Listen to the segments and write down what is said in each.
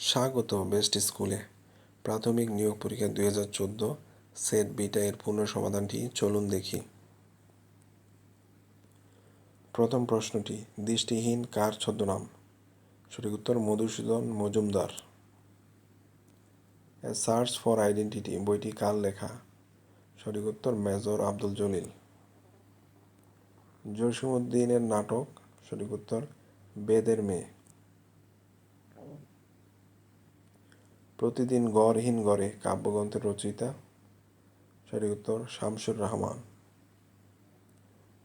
স্বাগত বেস্ট স্কুলে। প্রাথমিক নিয়োগ পরীক্ষা দুই হাজার চোদ্দ, সেট বিটা এর পূর্ণ সমাধানটি চলুন দেখি। প্রথম প্রশ্নটি, দৃষ্টিহীন কার ছদ্মনাম? সঠিক উত্তর, Madhusudan Majumdar. Search for identity, বইটি কার লেখা? সঠিক উত্তর, মেজর আব্দুল জলিল। জসিমউদ্দিনের নাটক, সঠিক উত্তর, বেদের মেয়ে। প্রতিদিন গড়হীন গড়ে কাব্যগ্রন্থের রচয়িতা সঠিক উত্তর শামসুর রহমান।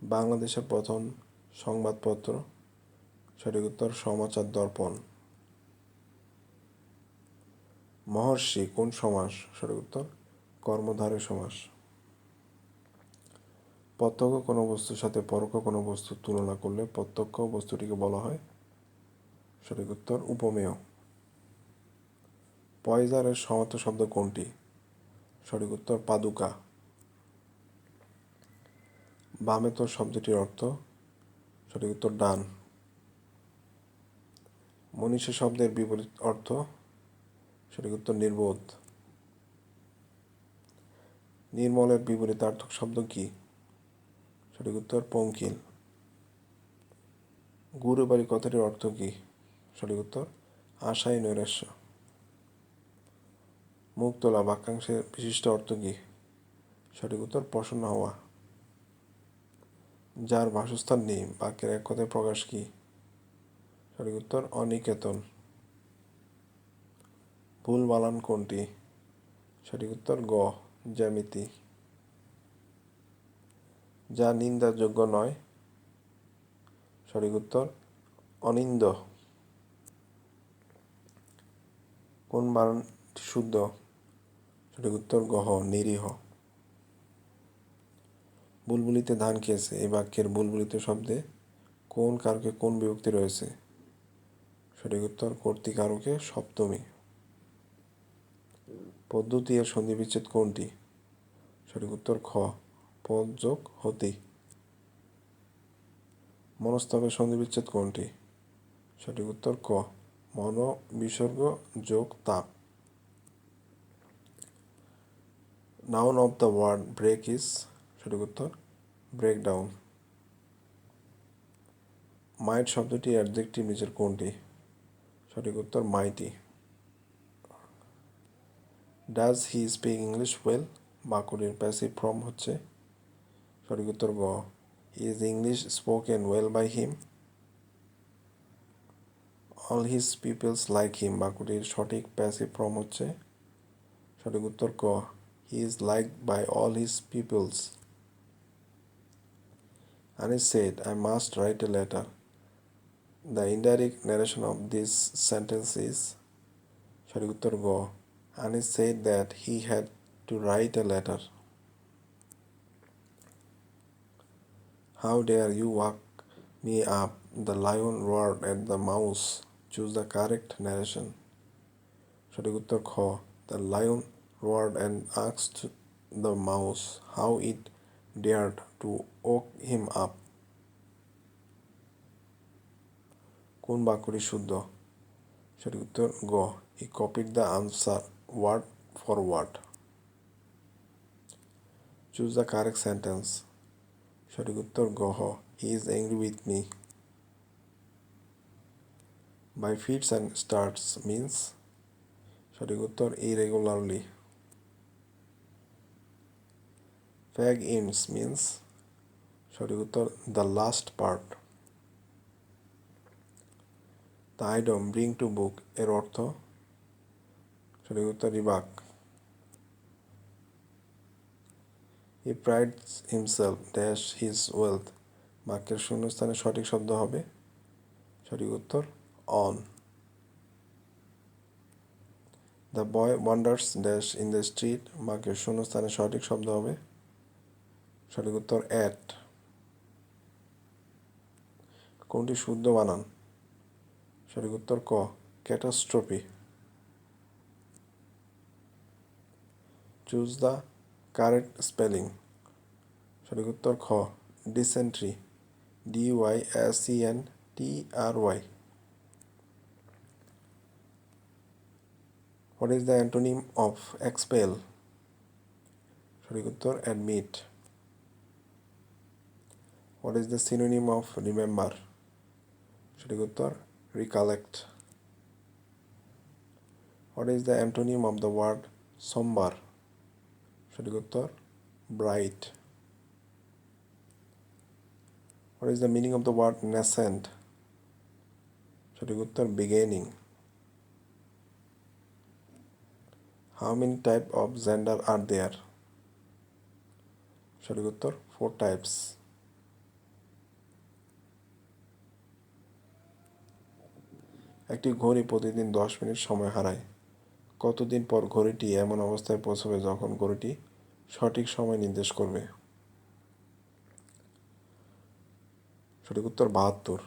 বাংলাদেশের প্রথম সংবাদপত্র সঠিক উত্তর সমাচার দর্পণ। মহর্ষি কোন সমাস? সঠিক উত্তর কর্মধারে সমাস। প্রত্যক্ষ কোনো বস্তুর সাথে পরোক্ষ কোনো বস্তু তুলনা করলে প্রত্যক্ষ বস্তুটিকে বলা হয় সঠিক উত্তর উপমেয়। পয়জারের সমার্থ শব্দ কোনটি? সঠিক উত্তর, পাদুকা। বামে বামেতর শব্দটির অর্থ, সঠিক উত্তর, ডান। মনীষা শব্দের বিপরীত অর্থ, সঠিক উত্তর, নির্বোধ। নির্মলের বিপরীতার্থক শব্দ কি? সঠিক উত্তর, পঙ্কিল। গুরু বাড়ি কথাটির অর্থ কি? সঠিক উত্তর, আশাই নৈরাশ্য। মুখ তোলা বাক্যাংশের বিশিষ্ট অর্থ কি? সঠিক উত্তর, প্রসন্ন হওয়া। যার বাসস্থান নেই বাক্যের এক কথায় প্রকাশ কি? সঠিক উত্তর, অনিকেতন। ভুল বালান কোনটি? সঠিক উত্তর, গ, জ্যামিতি। যা নিন্দার যোগ্য নয়। সঠিক উত্তর, অনিন্দ। কোন বানানটি শুদ্ধ? সঠিক উত্তর গহ নিরীহ। বুলবুলিতে ধান খেয়েছে। এই বাক্যের বুলবুলিতে শব্দে কোন কারকে কোন বিভক্তি রয়েছে? সঠিক উত্তর কর্তৃকারকে সপ্তমী। পদ্ধতি এর সন্ধি বিচ্ছেদ কোনটি? সঠিক উত্তর খ, পদ যোগ হতি। মনস্তবের সন্ধি বিচ্ছেদ কোনটি? সঠিক উত্তর ক মন বিসর্গ যোগ তাপ। Noun of the word break is সঠিক উত্তর ব্রেক ডাউন। মাইট শব্দটি, অ্যাডজেক্টিভ নিচের কোনটি? সঠিক উত্তর, mighty. Does he speak English well? বাকুড়ির passive form হচ্ছে, সঠিক উত্তর গ। Is English spoken well by him. All his peoples like him. বাকুটির সঠিক প্যাসিভ ফর্ম হচ্ছে, সঠিক উত্তর ক। He is liked by all his pupils. And he said, I must write a letter. The indirect narration of this sentence is Sharigutar Go. And he said that he had to write a letter. How dare you walk me up? The lion roared at the mouse. Choose the correct narration. Sharigutar Kho. The lion roared and asked the mouse how it dared to wake him up. কোন বাক্যটি শুদ্ধ? সঠিক উত্তর গ। He copied the answer word for word choose the correct sentence সঠিক উত্তর গহ he is angry with me by fits and starts means সঠিক উত্তর ইরেগুলারলি ফ্যাগ ইমস মিন্স, সঠিক উত্তর, the last part. The idiom bring to book এর অর্থ, সঠিক উত্তর, rebuke. He prides himself dash his wealth বাক্যের শূন্যস্থানে সঠিক শব্দ হবে, সঠিক উত্তর on the boy wanders dash in the street বাক্যের শূন্যস্থানে সঠিক শব্দ হবে সঠিক উত্তর অ্যাট কোনটি শুদ্ধ বানান? সঠিক উত্তর ক, catastrophe. Choose the correct spelling. সঠিক উত্তর খ, dysentery. D Y S E N T R Y. What is the antonym of expel? সঠিক উত্তর admit. What is the synonym of remember সঠিক উত্তর recollect what is the antonym of the word sombre সঠিক উত্তর bright what is the meaning of the word nascent সঠিক উত্তর beginning how many type of gender are there সঠিক উত্তর four types একটি ঘড়ি প্রতিদিন দশ মিনিট সময় হারায়। কতদিন পর ঘড়িটি এমন অবস্থায় পৌঁছবে যখন ঘড়িটি সঠিক সময় নির্দেশ করবে? সঠিক উত্তর বাহাত্তর।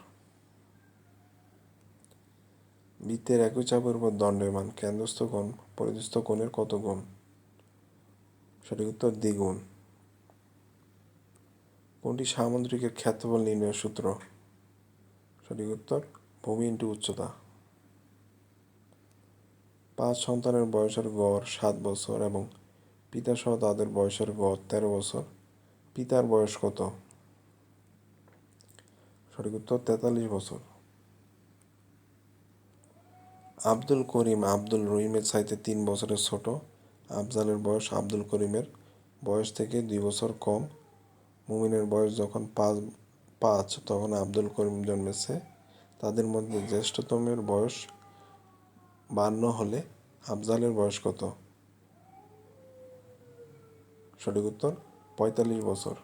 বৃত্তের একই চাপের উপর দণ্ডের মান কেন্দ্রস্থ কোণ পরিদস্থ কোণের কত গুণ? সঠিক উত্তর দ্বিগুণ। কোনটি সামুদ্রিকের ক্ষেত্রফল নির্ণয়ের সূত্র। সঠিক উত্তর ভূমি ইন্টু উচ্চতা। পাঁচ সন্তানের বয়সের গড় সাত বছর এবং পিতাসহ তাদের বয়সের গড় তেরো বছর। পিতার বয়স কত? সঠিক উত্তর, তেতাল্লিশ বছর। আব্দুল করিম আব্দুল রহিমের চাইতে তিন বছরের ছোট। আফজালের বয়স আব্দুল করিমের। বয়স থেকে দুই বছর কম। মুমিনের বয়স যখন পাঁচ পাঁচ, তখন আব্দুল করিম জন্মেছে। তাদের মধ্যে জ্যেষ্ঠতমের বয়স বান্ন হলে আফজালের বয়স কত? সঠিক উত্তর, পঁয়তাল্লিশ বছর।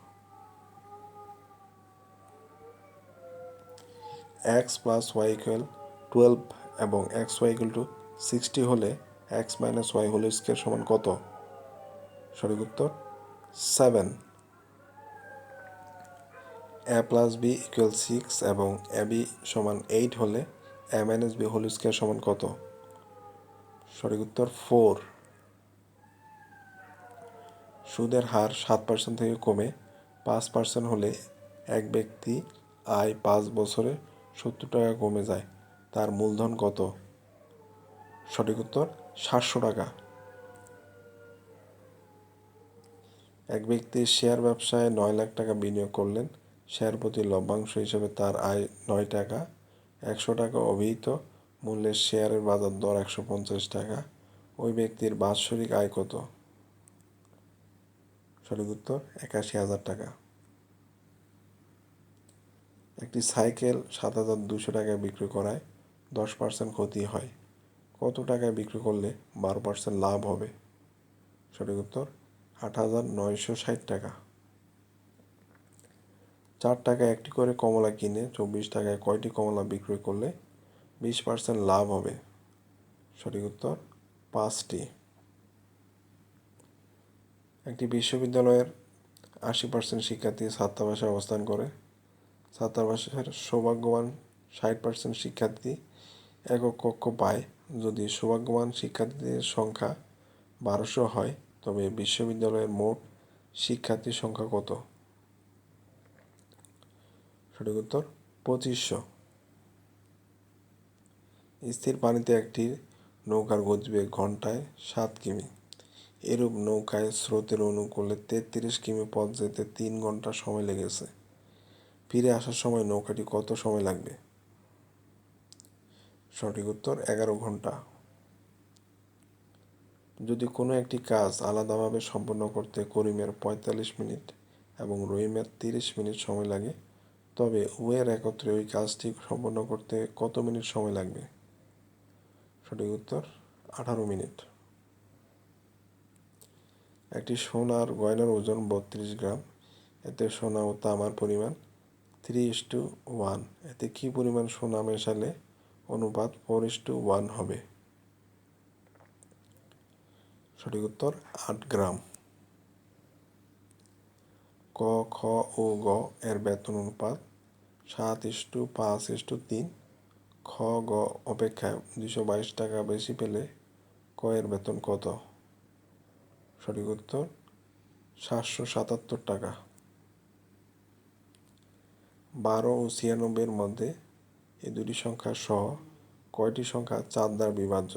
X plus Y equal twelve এবং X Y equal to sixty হলে X minus Y whole square সমান কত? সঠিক উত্তর seven A plus B equal six এবং এ বি সমান এইট হলে A minus B whole square সমান কত? সঠিক উত্তর ফোর সুদের হার সাত পার্সেন্ট থেকে কমে পাঁচ পার্সেন্ট হলে এক ব্যক্তি আয় পাঁচ বছরে সত্তর টাকা কমে যায়। তার মূলধন কত? সঠিক উত্তর সাতশো টাকা। এক ব্যক্তি শেয়ার ব্যবসায় নয় লাখ টাকা বিনিয়োগ করলেন। শেয়ার প্রতি লভ্যাংশ হিসেবে তার আয় নয় টাকা। একশো টাকা অভিহিত। মূল্যের শেয়ারের বাজার দর একশো পঞ্চাশ টাকা। ওই ব্যক্তির বাৎসরিক আয় কত? সঠিক উত্তর, একাশি হাজার টাকা। একটি সাইকেল সাত হাজার দুশো টাকায় বিক্রি করায় দশ পার্সেন্ট ক্ষতি হয়। কত টাকায় বিক্রি করলে বারো পার্সেন্ট লাভ হবে? সঠিক উত্তর, আট হাজার নয়শো ষাট টাকা। চার টাকায় একটি করে কমলা কিনে, চব্বিশ টাকায় কয়টি কমলা বিক্রয় করলে বিশ পার্সেন্ট লাভ হবে। সঠিক উত্তর পাঁচটি। একটি বিশ্ববিদ্যালয়ের আশি পার্সেন্ট শিক্ষার্থী ছাত্রাবাসে অবস্থান করে। ছাত্রাবাসের সৌভাগ্যবান ষাট পার্সেন্ট শিক্ষার্থী একক কক্ষ পায়। যদি সৌভাগ্যবান শিক্ষার্থীদের সংখ্যা বারোশো হয়, তবে বিশ্ববিদ্যালয়ের মোট শিক্ষার্থীর সংখ্যা কত? সঠিক উত্তর পঁচিশশো। স্থির পানিতে একটি নৌকার গতিবেগ ঘন্টায় সাত কিমি। এরূপ নৌকায় স্রোতের অনুকূলে তেত্রিশ কিমি পথ যেতে তিন ঘণ্টা সময় লেগেছে। ফিরে আসার সময় নৌকাটি কত সময় লাগবে? সঠিক উত্তর, এগারো ঘণ্টা। যদি কোনো একটি কাজ আলাদাভাবে সম্পন্ন করতে করিমের পঁয়তাল্লিশ মিনিট এবং রহিমের তিরিশ মিনিট সময় লাগে, তবে উভয়ের একত্রে ওই কাজটি সম্পন্ন করতে কত মিনিট সময় লাগবে? সঠিক উত্তর, আঠারো মিনিট। একটি সোনার গয়নার ওজন বত্রিশ গ্রাম, এতে সোনা ও তামার পরিমাণ থ্রি ইস টু ওয়ান। এতে কী পরিমাণ সোনা মেশালে অনুপাত ফোর ইস টু ওয়ান হবে? সঠিক উত্তর, আট গ্রাম। ক, খ ও গ এর বেতন অনুপাত সাত ইস টু পাঁচ ইস টু তিন। খ গ অপেক্ষায় দুশো বাইশ টাকা বেশি পেলে ক এর বেতন কত? সঠিক উত্তর, সাতশো সাতাত্তর টাকা। বারো ও ছিয়ানব্বইয়ের মধ্যে এই দুটি সংখ্যা সহ কয়টি সংখ্যা চার দ্বারা বিভাজ্য?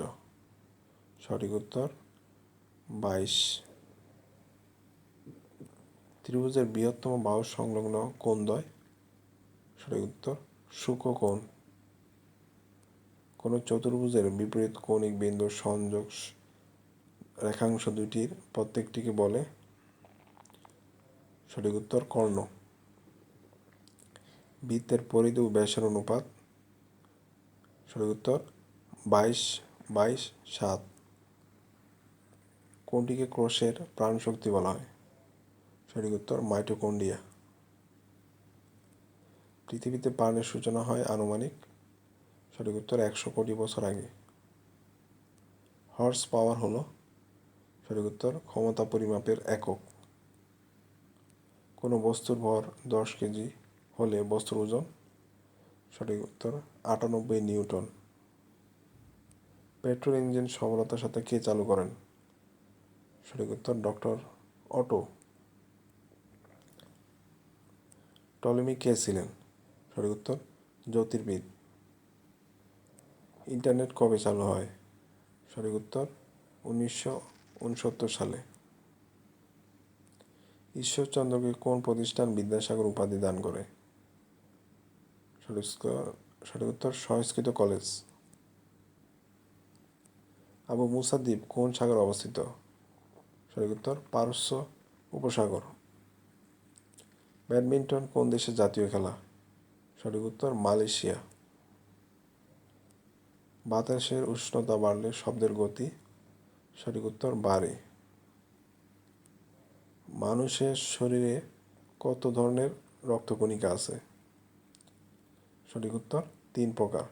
সঠিক উত্তর, বাইশ। ত্রিভুজের বৃহত্তম বাহু সংলগ্ন কোণ দ্বয় সঠিক উত্তর শুকোণ কোনো চতুর্ভুজের বিপরীত কৌণিক বিন্দুর সংযোগ রেখাংশ দুইটির প্রত্যেকটিকে বলে সঠিক উত্তর কর্ণ। বৃত্তের পরিধি ও ব্যাসের অনুপাত সঠিক উত্তর বাইশ বাইশ সাত। কোনটিকে ক্রোশের প্রাণশক্তি বলা হয়। সঠিক উত্তর মাইটোকন্ড্রিয়া। পৃথিবীতে প্রাণের সূচনা হয় আনুমানিক সঠিক উত্তর একশো কোটি বছর আগে। হর্স পাওয়ার হলো সঠিক উত্তর ক্ষমতা পরিমাপের একক। কোনো বস্তুর ভর দশ কেজি হলে বস্তুর ওজন সঠিক উত্তর আটানব্বই নিউটন। পেট্রোল ইঞ্জিন সফলতার সাথে কে চালু করেন? সঠিক উত্তর ডক্টর অটো। টলেমি কে ছিলেন? সঠিক উত্তর জ্যোতির্বিদ। ইন্টারনেট কবে চালু হয়? সঠিক উত্তর, উনিশশো উনসত্তর সালে। ঈশ্বরচন্দ্রকে কোন প্রতিষ্ঠান বিদ্যাসাগর উপাধি দান করে? সঠিক উত্তর সংস্কৃত কলেজ। আবু মুসা দ্বীপ কোন সাগরে অবস্থিত? সঠিক উত্তর, পারস্য উপসাগর। ব্যাডমিন্টন কোন দেশের জাতীয় খেলা? সঠিক উত্তর, মালয়েশিয়া। বাতাসের উষ্ণতা বাড়লে শব্দের গতি সঠিক উত্তর বাড়ে। মানুষের শরীরে কত ধরনের রক্তকণিকা আছে? সঠিক উত্তর তিন প্রকার।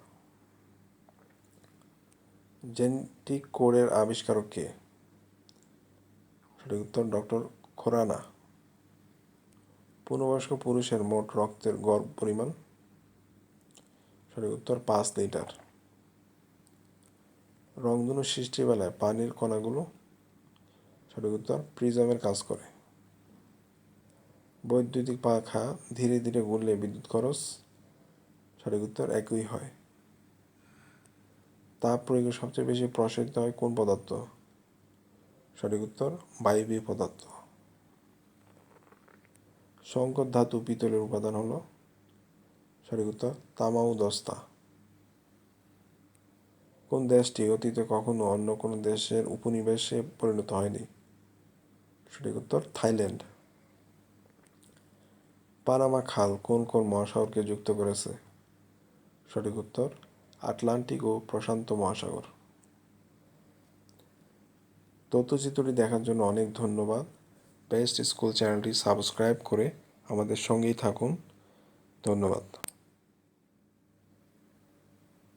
জেনেটিক কোডের আবিষ্কারক কে? সঠিক উত্তর ডক্টর খোরানা। পূর্ণবয়স্ক পুরুষের মোট রক্তের গড় পরিমাণ? সঠিক উত্তর পাঁচ লিটার। রংধনু সৃষ্টির বেলায় পানির কণাগুলো সঠিক উত্তর প্রিজমের কাজ করে। বৈদ্যুতিক পাখা ধীরে ধীরে ঘুরলে বিদ্যুৎ খরচ সঠিক উত্তর একই হয়। তাপ প্রয়োগে সবচেয়ে বেশি প্রসারিত হয় কোন পদার্থ? সঠিক উত্তর বায়বীয় পদার্থ। সংকট ধাতু পিতলের উপাদান হলো সঠিক উত্তর তামা ও দস্তা। কোন দেশটি অতীতে কখনো অন্য কোনো দেশের উপনিবেশে পরিণত হয়নি? সঠিক উত্তর, থাইল্যান্ড। পানামা খাল কোন কোন মহাসাগরকে যুক্ত করেছে? সঠিক উত্তর, আটলান্টিক ও প্রশান্ত মহাসাগর। তথ্যচিত্রটি দেখার জন্য অনেক ধন্যবাদ। বেস্ট স্কুল চ্যানেলটি সাবস্ক্রাইব করে আমাদের সঙ্গেই থাকুন। ধন্যবাদ।